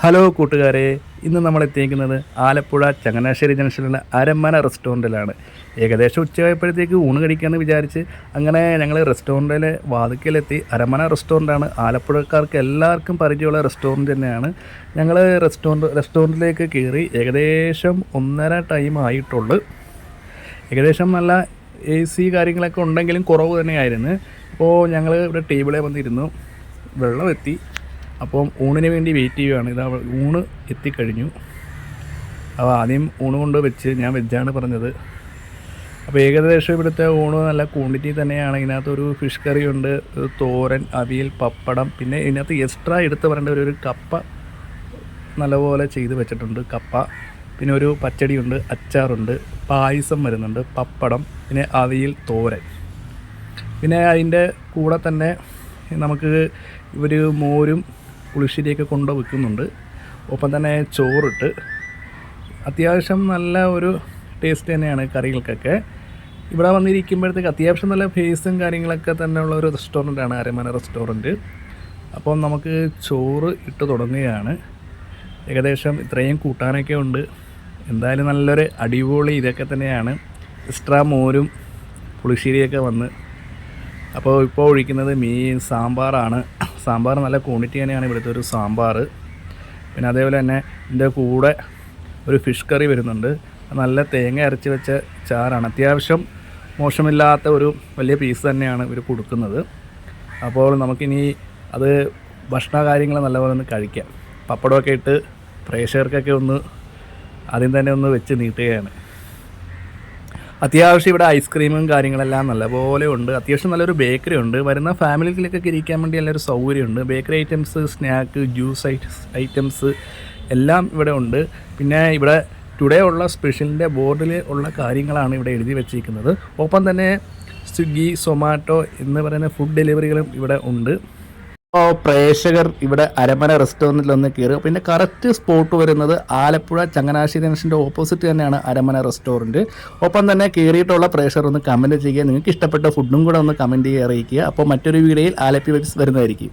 Hello കൂട്ടുകാരെ ഇന്ന് നമ്മൾ എത്തിയിരിക്കുന്നത് ആലപ്പുഴ ചങ്ങനാശ്ശേരി ജംഗ്ഷനിലുള്ള അരമന റെസ്റ്റോറന്റിലാണ്. ഏകദേശം ഉച്ചയായപ്പോഴത്തേക്ക് ഊണ് കഴിക്കാമെന്ന് വിചാരിച്ച് അങ്ങനെ ഞങ്ങൾ റെസ്റ്റോറന്റിലെ വാതിക്കലെത്തി. അരമന റെസ്റ്റോറന്റാണ് ആലപ്പുഴക്കാർക്ക് എല്ലാവർക്കും പരിചയമുള്ള റെസ്റ്റോറന്റ് തന്നെയാണ്. ഞങ്ങൾ റെസ്റ്റോറന്റ് റെസ്റ്റോറന്റിലേക്ക് കയറി ഏകദേശം ഒന്നര ടൈം ആയിട്ടുള്ളു. ഏകദേശം നല്ല എ സി കാര്യങ്ങളൊക്കെ ഉണ്ടെങ്കിലും കുറവ് തന്നെയായിരുന്നു. അപ്പോൾ ഞങ്ങൾ ഇവിടെ ടേബിളിൽ വന്നിരുന്നു. വെള്ളം എത്തി അപ്പം ഊണിന് വേണ്ടി വെയിറ്റ് ചെയ്യുകയാണ്. ഇത് ഊണ് എത്തിക്കഴിഞ്ഞു. അപ്പോൾ ആദ്യം ഊണ് കൊണ്ട് വെച്ച് ഞാൻ വെജാണ് പറഞ്ഞത്. അപ്പോൾ ഏകദേശം ഇവിടുത്തെ ഊണ് നല്ല ക്വാണ്ടിറ്റി തന്നെയാണ്. ഇതിനകത്ത് ഒരു ഫിഷ് കറി ഉണ്ട് തോരൻ അവിയൽ പപ്പടം പിന്നെ ഇതിനകത്ത് എക്സ്ട്രാ എടുത്ത് പറയേണ്ട ഒരു കപ്പ നല്ലപോലെ ചെയ്ത് വെച്ചിട്ടുണ്ട്. കപ്പ പിന്നെ ഒരു പച്ചടിയുണ്ട് അച്ചാറുണ്ട് പായസം വരുന്നുണ്ട് പപ്പടം പിന്നെ അവിയൽ തോരൻ. പിന്നെ അതിന്റെ കൂടെ തന്നെ നമുക്ക് ഒരു മോരും പുളിശ്ശേരിയൊക്കെ കൊണ്ട് വെക്കുന്നുണ്ട് ഒപ്പം തന്നെ ചോറിട്ട്. അത്യാവശ്യം നല്ല ഒരു ടേസ്റ്റ് തന്നെയാണ് കറികൾക്കൊക്കെ. ഇവിടെ വന്നിരിക്കുമ്പോഴത്തേക്ക് അത്യാവശ്യം നല്ല ഫേസും കാര്യങ്ങളൊക്കെ തന്നെ ഉള്ള ഒരു റെസ്റ്റോറന്റാണ് അരമന റെസ്റ്റോറന്റ് അപ്പം നമുക്ക് ചോറ് ഇട്ട് തുടങ്ങുകയാണ്. ഏകദേശം ഇത്രയും കൂട്ടാനൊക്കെ ഉണ്ട്. എന്തായാലും നല്ലൊരു അടിപൊളി ഇതൊക്കെ തന്നെയാണ്. എക്സ്ട്രാ മോരും പുളിശ്ശേരിയൊക്കെ വന്ന്. അപ്പോൾ ഇപ്പോൾ ഒഴിക്കുന്നത് മീൻ സാമ്പാറാണ്. സാമ്പാർ നല്ല ക്വാണ്ടിറ്റി തന്നെയാണ് ഇവിടുത്തെ ഒരു സാമ്പാർ. പിന്നെ അതേപോലെ തന്നെ ഇതിന്റെ കൂടെ ഒരു ഫിഷ് കറി വരുന്നുണ്ട്. നല്ല തേങ്ങ അരച്ച് വെച്ച ചാറാണ്. അത്യാവശ്യം മോശമില്ലാത്ത ഒരു വലിയ പീസ് തന്നെയാണ് ഇവർ കൊടുക്കുന്നത്. അപ്പോൾ നമുക്കിനി അത് ഭക്ഷണ കാര്യങ്ങൾ നല്ലപോലെ ഒന്ന് കഴിക്കാം. പപ്പടമൊക്കെ ഇട്ട് പ്രേക്ഷകർക്കൊക്കെ ഒന്ന് ആദ്യം തന്നെ ഒന്ന് വെച്ച് നീട്ടുകയാണ്. അത്യാവശ്യം ഇവിടെ ഐസ്ക്രീമും കാര്യങ്ങളെല്ലാം നല്ലപോലെ ഉണ്ട്. അത്യാവശ്യം നല്ലൊരു ബേക്കറി ഉണ്ട്. വരുന്ന ഫാമിലിയിലേക്കൊക്കെ ഇരിക്കാൻ വേണ്ടി നല്ലൊരു സൗകര്യമുണ്ട് bakery items snack juice items എല്ലാം ഇവിടെ ഉണ്ട്. പിന്നെ ഇവിടെ ടുഡേ ഉള്ള സ്പെഷ്യലിന്റെ ബോർഡിൽ ഉള്ള കാര്യങ്ങളാണ് ഇവിടെ എഴുതി വെച്ചിരിക്കുന്നത്. ഒപ്പം തന്നെ സ്വിഗ്ഗി സൊമാറ്റോ എന്ന് പറയുന്ന ഫുഡ് ഡെലിവറികളും ഇവിടെ ഉണ്ട്. പ്രേക്ഷകർ ഇവിടെ അരമന റെസ്റ്റോറന്റിൽ ഒന്ന് കയറുക. പിന്നെ കറക്റ്റ് സ്പോട്ട് വരുന്നത് ആലപ്പുഴ ചങ്ങനാശ്ശേരി ജംഗ്ഷന്റെ ഓപ്പോസിറ്റ് തന്നെയാണ് അരമന റെസ്റ്റോറന്റ് ഒപ്പം തന്നെ കയറിയിട്ടുള്ള പ്രേക്ഷകർ ഒന്ന് കമന്റ് ചെയ്യുക. നിങ്ങൾക്ക് ഇഷ്ടപ്പെട്ട ഫുഡും കൂടെ ഒന്ന് കമന്റ് ചെയ്യുക അറിയിക്കുക. അപ്പോൾ മറ്റൊരു വീഡിയോയിൽ ആലപ്പി വെബ്സ് വരുന്നതായിരിക്കും.